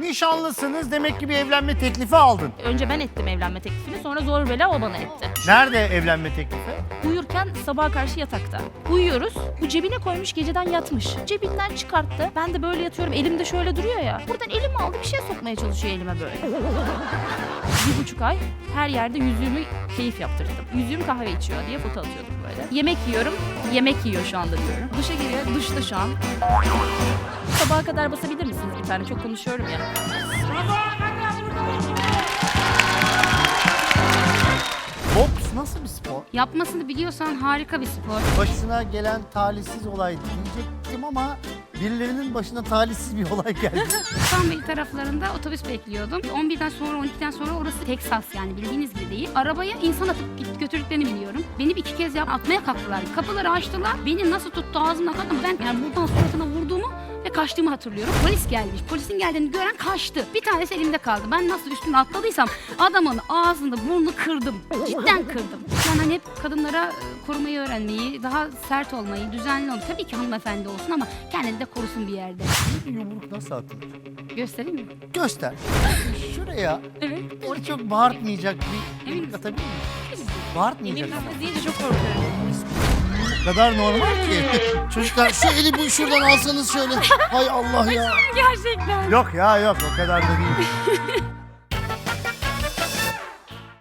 Nişanlısınız demek ki bir evlenme teklifi aldın. Önce ben ettim evlenme teklifini sonra zor bela o bana etti. Nerede evlenme teklifi? Uyurken sabaha karşı yatakta. Uyuyoruz. Bu cebine koymuş geceden yatmış. Cebinden çıkarttı. Ben de böyle yatıyorum. Elimde şöyle duruyor ya. Buradan elimi aldı bir şey sokmaya çalışıyor elime böyle. bir buçuk ay her yerde yüzüğümü keyif yaptırdım. Yüzüğüm kahve içiyor diye foto atıyordum böyle. Yemek yiyorum. Yemek yiyor şu anda diyorum. Duşa giriyor. Duşta şu an. Sabaha kadar basabilir misiniz bir tane? Çok konuşuyorum ya. Boks nasıl bir spor? Yapmasını biliyorsan harika bir spor. Başına gelen talihsiz olay diyecektim ama birilerinin başına talihsiz bir olay geldi. Sultanbeyli taraflarında otobüs bekliyordum. 11'den sonra 12'den sonra orası Teksas yani bildiğiniz gibi değil. Arabaya insan atıp git- götürdüklerini biliyorum. Beni bir iki kez yap atmaya kalktılar. Kapıları açtılar. Beni nasıl tuttu ağzımdan kalktım. Ben yani buradan suratına vurduğumu ve kaçtığımı hatırlıyorum. Polis gelmiş. Polisin geldiğini gören kaçtı. Bir tanesi elimde kaldı. Ben nasıl üstüne atladıysam adamın ağzını burnunu kırdım. Cidden kırdım. Yani hani hep kadınlara e, korumayı öğrenmeyi, daha sert olmayı, düzenli olmayı. Tabii ki hanımefendi olsun ama kendini de korusun bir yerde. Bir yumruk nasıl atılır? Göstereyim mi? Göster. Şuraya Evet. onu çok bağırtmayacak bir Emin yumruk misin? atabilir miyim? Bağırtmayacak ama. Deyince çok korkuyorum. O kadar normal ki. Çocuklar şu eli bu şuradan alsanız şöyle. Hay Allah ya. Gerçekten. Yok ya yok o kadar da değil.